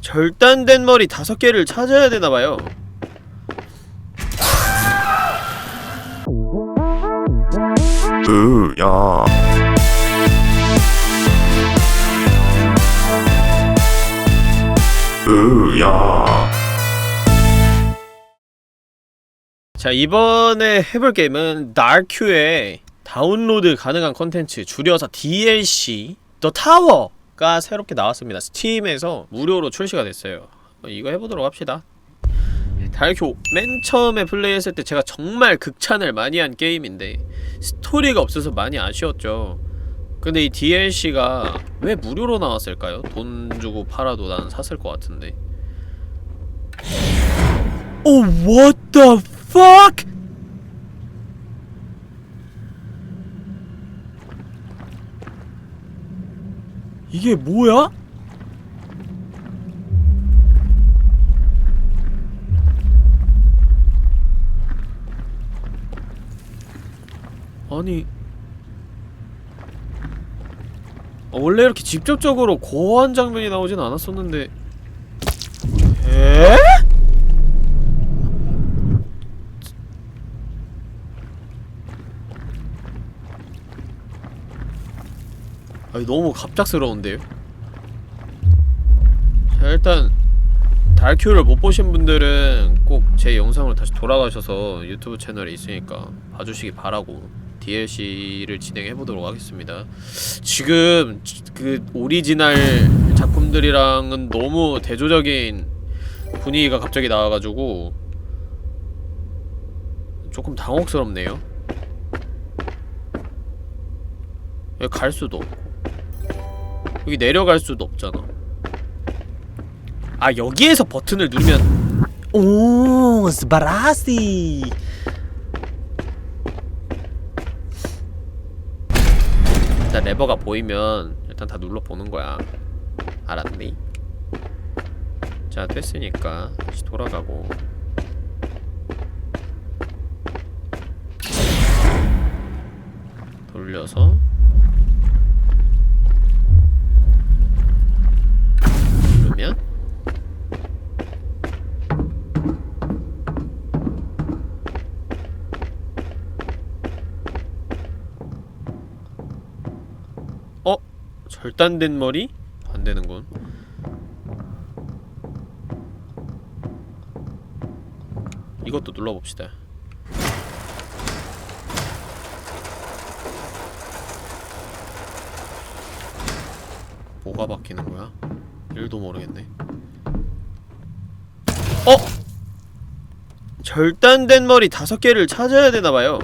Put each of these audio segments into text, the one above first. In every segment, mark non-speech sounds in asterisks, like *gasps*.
절단된 머리 다섯 개를 찾아야 되나봐요. 으, 야. 으, 야. 자 이번에 해볼 게임은 나큐의 다운로드 가능한 컨텐츠 줄여서 DLC 더 타워 가 새롭게 나왔습니다. 스팀에서 무료로 출시가 됐어요. 어, 이거 해보도록 합시다. 다이큐 맨 처음에 플레이했을 때 제가 정말 극찬을 많이 한 게임인데 스토리가 없어서 많이 아쉬웠죠. 근데 이 DLC가 왜 무료로 나왔을까요? 돈 주고 팔아도 난 샀을 것 같은데. 오, what the fuck? 이게 뭐야? 아니 어, 원래 이렇게 직접적으로 고어한 장면이 나오진 않았었는데 에? 아니 너무 갑작스러운데요? 자 일단 달큐를 못 보신 분들은 꼭 제 영상을 다시 돌아가셔서 유튜브 채널에 있으니까 봐주시기 바라고 DLC를 진행해 보도록 하겠습니다. 지금 그 오리지널 작품들이랑은 너무 대조적인 분위기가 갑자기 나와가지고 조금 당혹스럽네요. 갈 수도 없고 여기 내려갈 수도 없잖아. 아 여기에서 버튼을 누르면 오 스바라시 일단 레버가 보이면 일단 다 눌러보는 거야 알았니? 자 됐으니까 다시 돌아가고 돌려서 절단된 머리? 안 되는군. 이것도 눌러봅시다. 뭐가 바뀌는 거야? 일도 모르겠네. 어? 절단된 머리 다섯 개를 찾아야 되나봐요.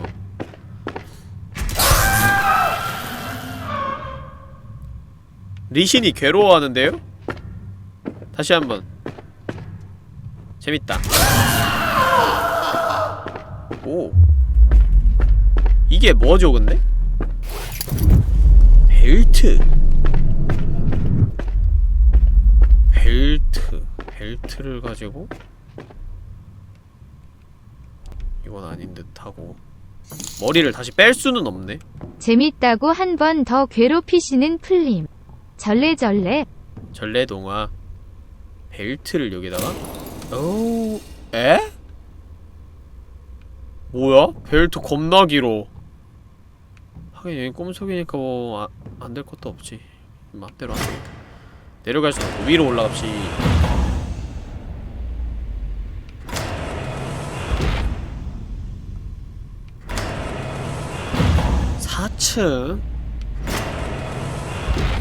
리신이 괴로워하는데요? 다시 한번. 재밌다. 오. 이게 뭐죠 근데? 벨트. 벨트. 벨트를 가지고? 이건 아닌 듯하고. 머리를 다시 뺄 수는 없네. 재밌다고 한 번 더 괴롭히시는 풀림. 절레절레. 전래동화. 벨트를 여기다가? 오 에? 뭐야? 벨트 겁나 길어. 하긴 여기 꿈속이니까 뭐 안 될 것도 없지. 맘대로 안 되겠다. 내려갈 수 없고 위로 올라갑시 사층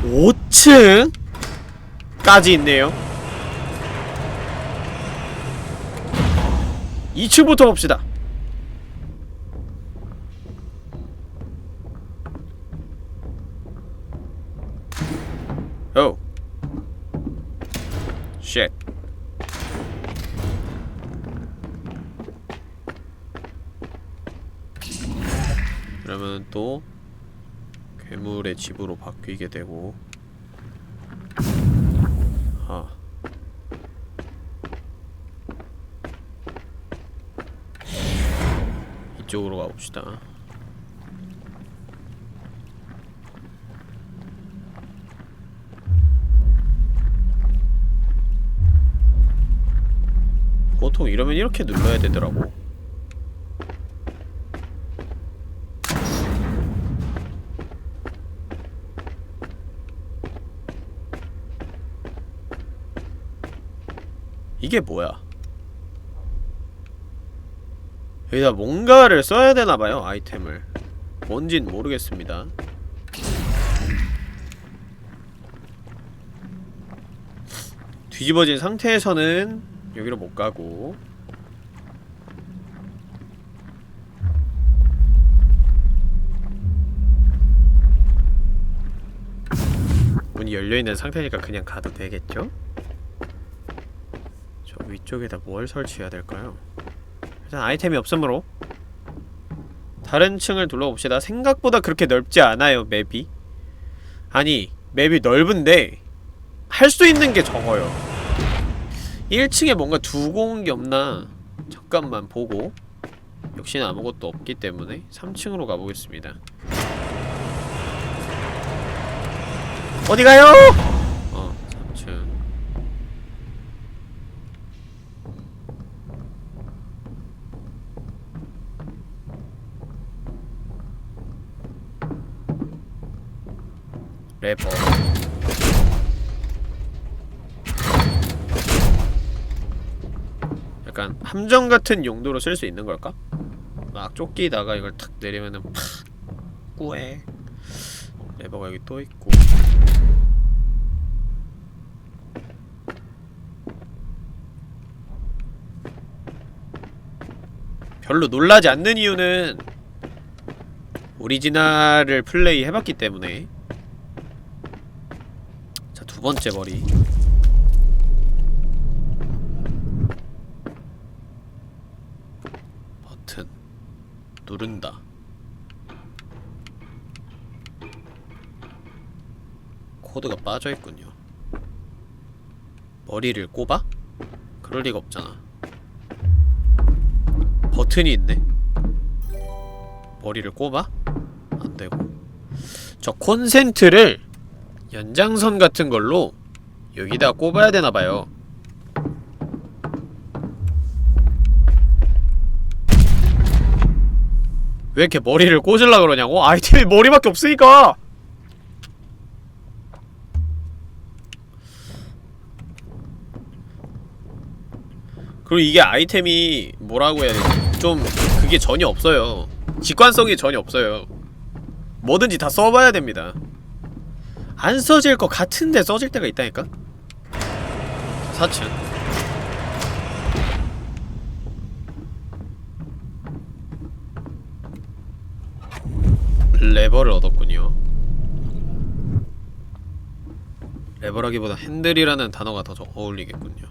5층까지 있네요. 2층부터 봅시다. 오. 쉣. 그러면 또 괴물의 집으로 바뀌게 되고. 아 이쪽으로 가봅시다. 보통 이러면 이렇게 눌러야 되더라고 이게 뭐야? 여기다 뭔가를 써야 되나봐요 아이템을. 뭔진 모르겠습니다. 뒤집어진 상태에서는 여기로 못 가고. 문이 열려있는 상태니까 그냥 가도 되겠죠? 저 위쪽에다 뭘 설치해야 될까요? 일단 아이템이 없으므로 다른 층을 둘러봅시다. 생각보다 그렇게 넓지 않아요 맵이. 아니 맵이 넓은데 할 수 있는 게 적어요. 1층에 뭔가 두고 온 게 없나? 잠깐만 보고. 역시나 아무것도 없기 때문에 3층으로 가보겠습니다. 어디 가요? 어 3층 레버 약간 함정 같은 용도로 쓸 수 있는 걸까? 막 쫓기다가 이걸 탁 내리면은 팍 꾸에 레버가 여기 또 있고. 별로 놀라지 않는 이유는 오리지널을 플레이 해봤기 때문에 번째 머리. 버튼. 누른다. 코드가 빠져있군요. 머리를 꼽아? 그럴 리가 없잖아. 버튼이 있네. 머리를 꼽아? 안되고. 저 콘센트를 연장선 같은 걸로 여기다 꼽아야 되나봐요 왜 이렇게 머리를 꽂으려 그러냐고? 아이템이 머리밖에 없으니까! 그리고 이게 아이템이 뭐라고 해야 되지? 좀 그게 전혀 없어요. 직관성이 전혀 없어요. 뭐든지 다 써봐야 됩니다. 안 써질 것 같은데 써질 때가 있다니까? 4층 레버를 얻었군요. 레버라기보다 핸들이라는 단어가 더좀 어울리겠군요.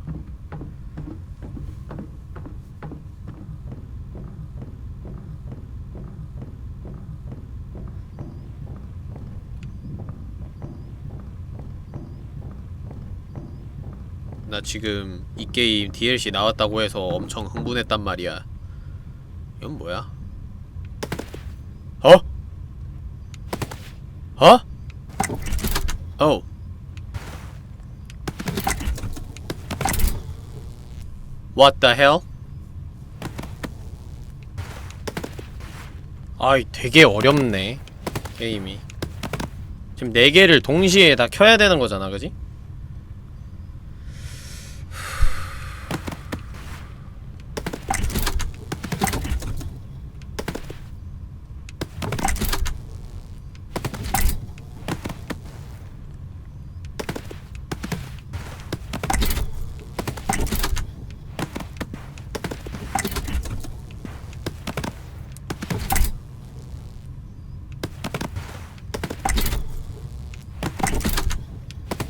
나 지금 이 게임 DLC 나왔다고 해서 엄청 흥분했단 말이야. 이건 뭐야? 어? 어? 어. What? 아이 되게 어렵네 게임이 지금 네 개를 동시에 다 켜야 되는 거잖아 그지?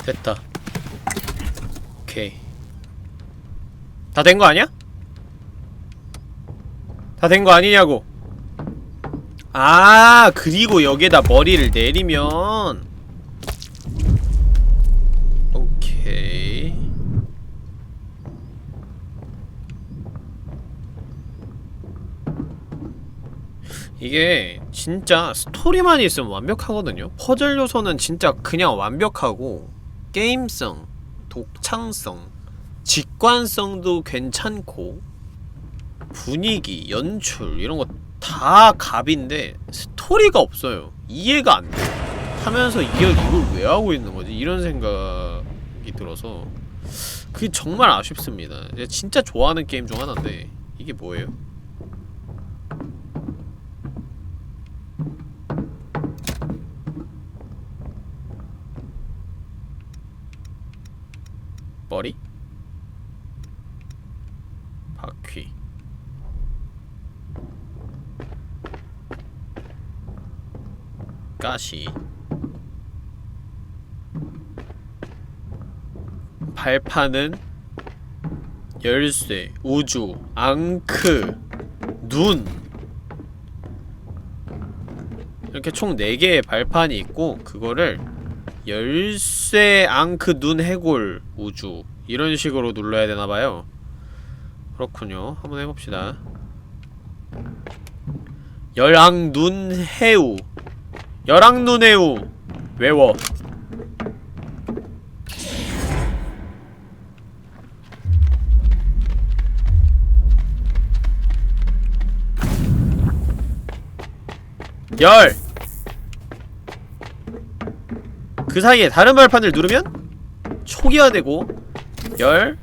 됐다. 오케이. 다 된 거 아니야? 다 된 거 아니냐고. 아, 그리고 여기에다 머리를 내리면 오케이. 이게 진짜 스토리만 있으면 완벽하거든요. 퍼즐 요소는 진짜 그냥 완벽하고 게임성, 독창성 직관성도 괜찮고 분위기, 연출 이런 거 다 갑인데 스토리가 없어요. 이해가 안 돼. 하면서 이게 이걸 왜 하고 있는 거지? 이런 생각이 들어서 그게 정말 아쉽습니다. 진짜 좋아하는 게임 중 하나인데 이게 뭐예요? 머리? 바퀴. 가시. 발판은 열쇠, 우주, 앙크, 눈. 이렇게 총 4개의 발판이 있고 그거를 열쇠, 앙크, 눈, 해골, 우주. 이런 식으로 눌러야 되나봐요. 그렇군요. 한번 해봅시다. 열앙, 눈, 해우. 열앙, 눈, 해우. 외워. 열! 그 사이에 다른 발판을 누르면 초기화되고 열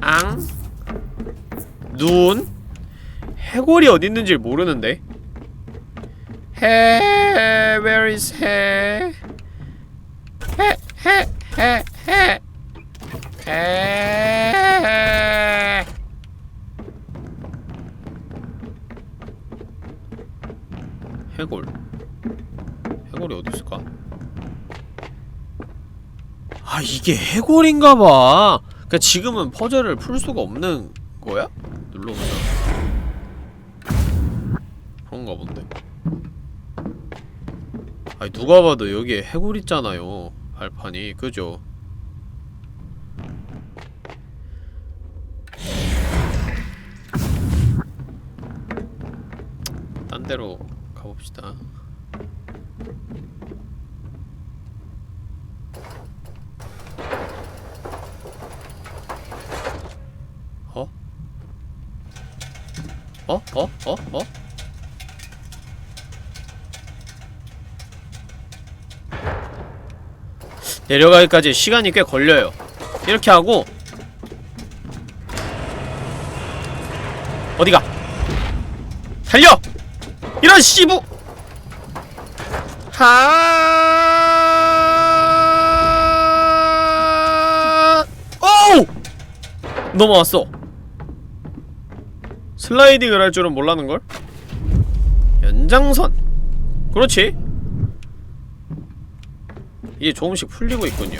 앙, 눈, 해골이 어디 있는지 모르는데. 해, where is 해? 해, 해, 해, 해. 해. 해골. 해골이 어디 있을까? 아 이게 해골인가봐. 그러니까 지금은 퍼즐을 풀 수가 없는 거야? 눌러보자. 그런가 본데. 아니 누가 봐도 여기에 해골 있잖아요. 발판이 그죠? 딴 데로 가봅시다. 어? 어? 어? 어? 어? 내려가기까지 시간이 꽤 걸려요. 이렇게 하고 어디가? 이런 씨부! 하... 오우! 넘어왔어. 슬라이딩을 할 줄은 몰랐는걸? 연장선. 그렇지. 이게 조금씩 풀리고 있군요.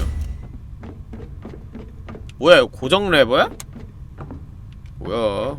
뭐야, 이거 고정 레버야? 뭐야.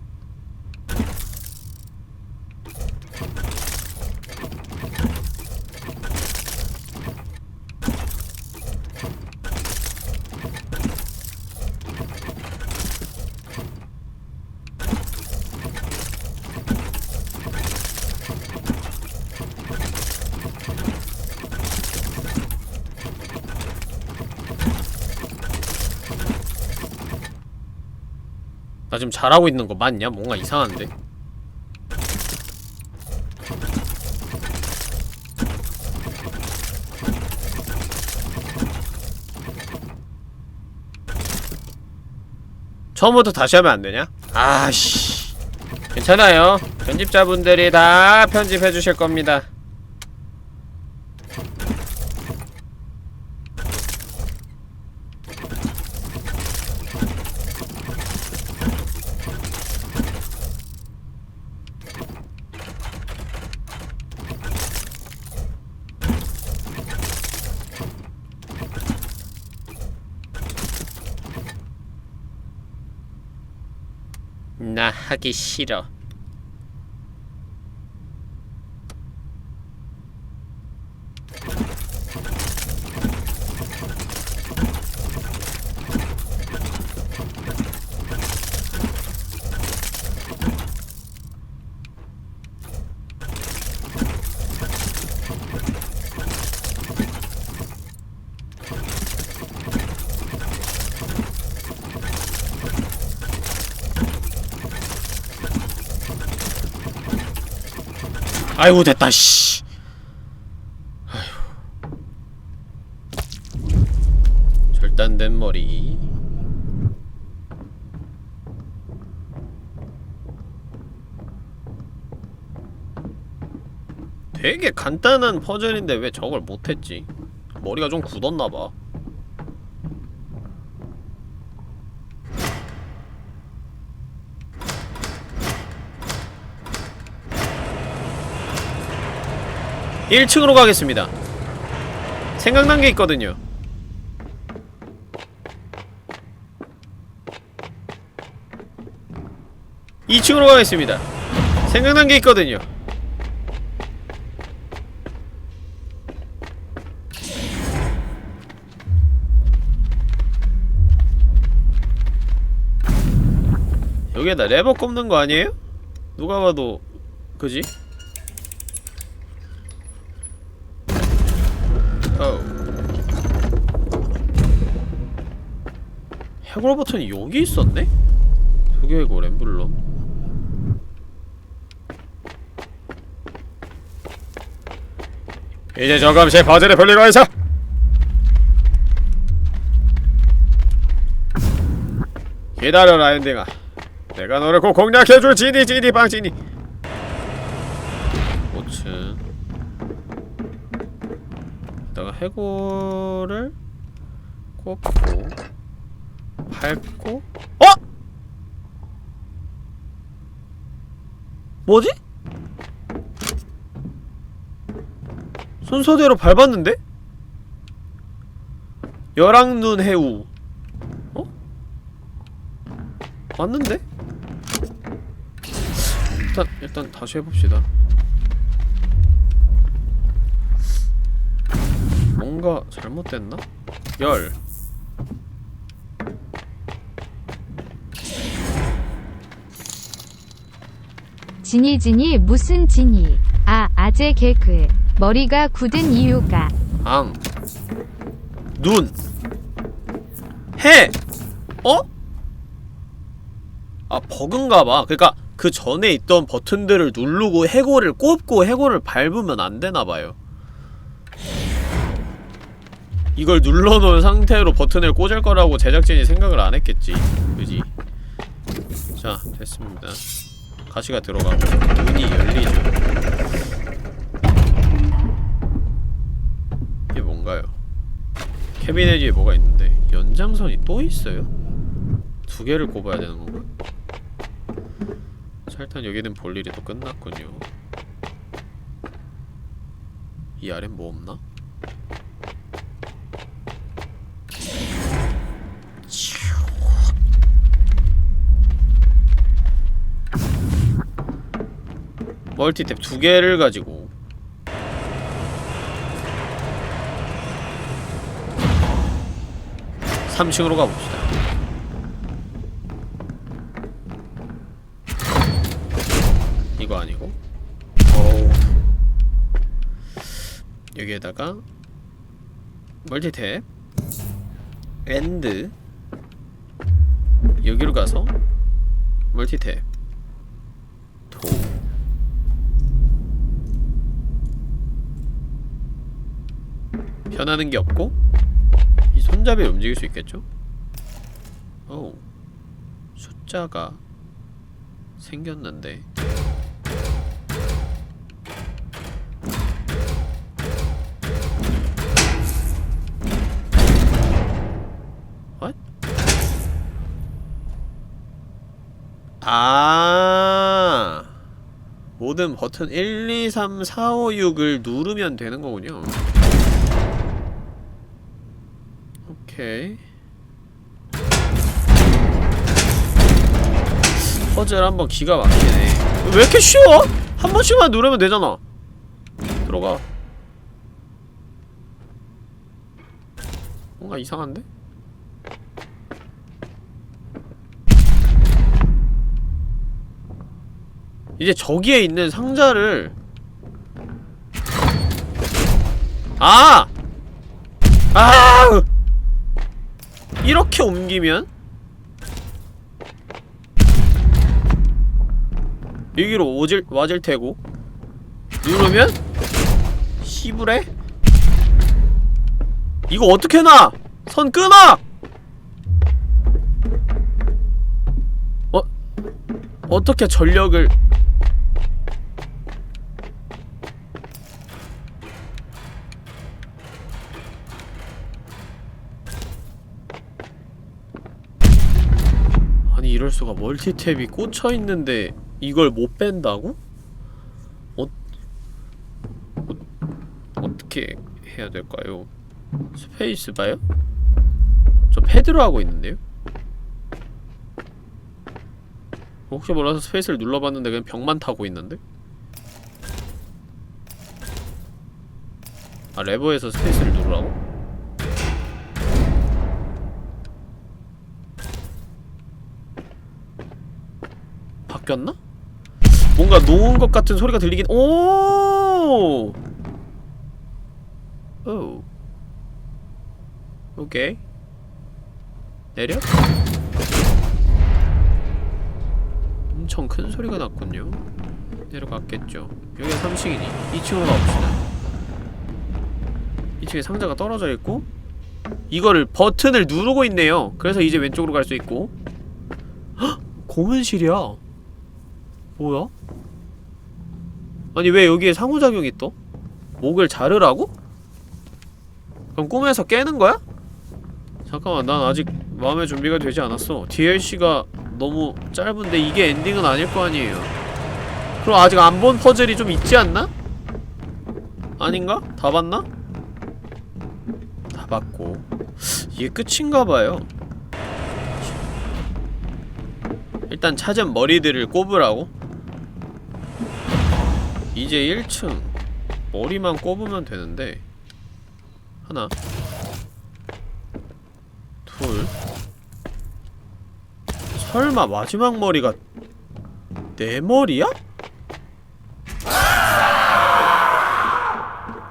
나 지금 잘하고 있는 거 맞냐? 뭔가 이상한데? 처음부터 다시 하면 안 되냐? 아씨. 괜찮아요. 편집자분들이 다 편집해 주실 겁니다. 나 하기 싫어. 아이고 됐다 씨. 아휴. 절단된 머리. 되게 간단한 퍼즐인데 왜 저걸 못했지? 머리가 좀 굳었나봐. 일층으로 가겠습니다. 생각난 게 있거든요. 이층으로 가겠습니다. 생각난 게 있거든요. 여기에다 레버 꼽는 거 아니에요? 누가 봐도 그지? 해골 버튼이 여기 있었네? 흑해골 엠블럼? 이제 조금씩 버즐을 풀리고 있어 기다려라 엔딩아. 내가 너를 꼭 공략해줄 지니 지니 빵지니. 5층. 여기다가 해골을 꼽고 밟고 어? 뭐지? 순서대로 밟았는데? 열악눈 해우 어? 맞는데? 일단 일단 다시 해봅시다 뭔가 잘못됐나? 열 지니 지니 무슨 지니. 아, 아재 개그. 머리가 굳은 이유가. 앙, 눈, 해, 어? 아 버그인가 봐. 그러니까 그 전에 있던 버튼들을 누르고 해골을 꼽고 해골을 밟으면 안 되나 봐요. 이걸 눌러놓은 상태로 버튼을 꽂을 거라고 제작진이 생각을 안 했겠지. 그지? 자, 됐습니다. 가시가 들어가고 문이 열리죠. 이게 뭔가요? 캐비넷 위에 뭐가 있는데 연장선이 또 있어요? 두 개를 꼽아야 되는 건가? 자 일단 여기는 볼 일이 또 끝났군요 이 아래는 뭐 없나? 멀티탭 두 개를 가지고 3층으로 가봅시다. 이거 아니고 어우. 여기에다가 멀티탭 엔드 여기로 가서 멀티탭 변하는 게 없고 이 손잡이를 움직일 수 있겠죠? 어우 숫자가 생겼는데 What? 아 모든 버튼 1, 2, 3, 4, 5, 6을 누르면 되는 거군요 오케이 퍼즐 한번 기가 막히네 왜 이렇게 쉬워? 한 번씩만 누르면 되잖아 들어가 뭔가 이상한데? 이제 저기에 있는 상자를 아! 아! 이렇게 옮기면? 여기로 오질 와질 테고. 누르면? 시부레? 이거 어떻게 놔? 선 끊어! 어? 어떻게 전력을 이럴 수가 멀티탭이 꽂혀 있는데 이걸 못 뺀다고? 어, 어 어떻게 해야 될까요? 스페이스 바요? 저 패드로 하고 있는데요? 혹시 몰라서 스페이스를 눌러봤는데 그냥 벽만 타고 있는데? 아 레버에서 스페이스를 누르라고? 바뀌었나? 뭔가 놓은 것 같은 소리가 들리긴 오! 오. 오케이. 내려? 엄청 큰 소리가 났군요. 내려갔겠죠. 여기가 3층이니 2층으로 가봅시다. 2층에 상자가 떨어져 있고 이거를 버튼을 누르고 있네요. 그래서 이제 왼쪽으로 갈 수 있고 헉! *gasps* 고문실이야. 뭐야? 아니 왜 여기에 상호작용이 떠? 목을 자르라고? 그럼 꿈에서 깨는 거야? 잠깐만 난 아직 마음의 준비가 되지 않았어 DLC가 너무 짧은데 이게 엔딩은 아닐 거 아니에요 그럼 아직 안 본 퍼즐이 좀 있지 않나? 아닌가? 다 봤나? 다 봤고 이게 끝인가봐요 일단 찾은 머리들을 꼽으라고? 이제 1층 머리만 꼽으면 되는데 하나 둘 설마 마지막 머리가 내 머리야?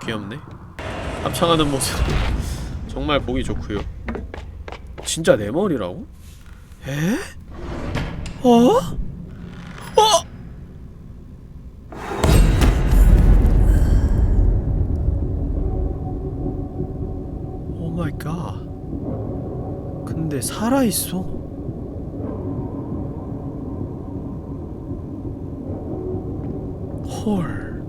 귀엽네 합창하는 모습 *laughs* 정말 보기 좋고요 진짜 내 머리라고? 에? 어? 어? 근데 살아 있어. 헐.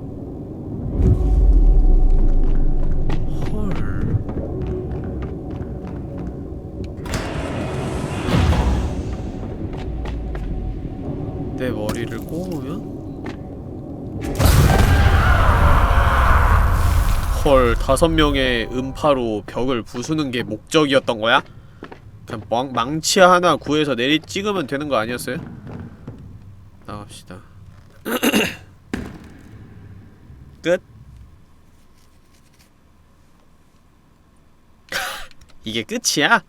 헐. 내 머리를 꼬우면 헐 다섯 명의 음파로 벽을 부수는 게 목적이었던 거야? 망, 망치 하나 구해서 내리 찍으면 되는 거 아니었어요? 나갑시다 *clears throat* 끝 *laughs* 이게 끝이야?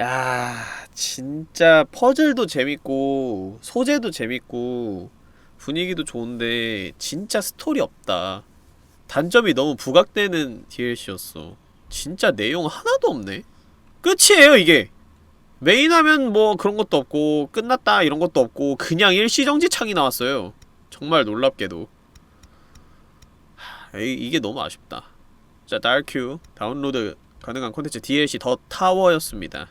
야 진짜 퍼즐도 재밌고 소재도 재밌고 분위기도 좋은데 진짜 스토리 없다 단점이 너무 부각되는 DLC였어. 진짜 내용 하나도 없네. 끝이에요, 이게. 메인 하면 뭐 그런 것도 없고 끝났다 이런 것도 없고 그냥 일시정지창이 나왔어요. 정말 놀랍게도. 하, 이, 이게 너무 아쉽다. 자, 달큐 다운로드 가능한 콘텐츠 DLC 더 타워였습니다.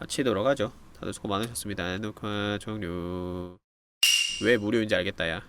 마치도록 하죠. 다들 수고 많으셨습니다. 녹화 종료. 왜 무료인지 알겠다, 야.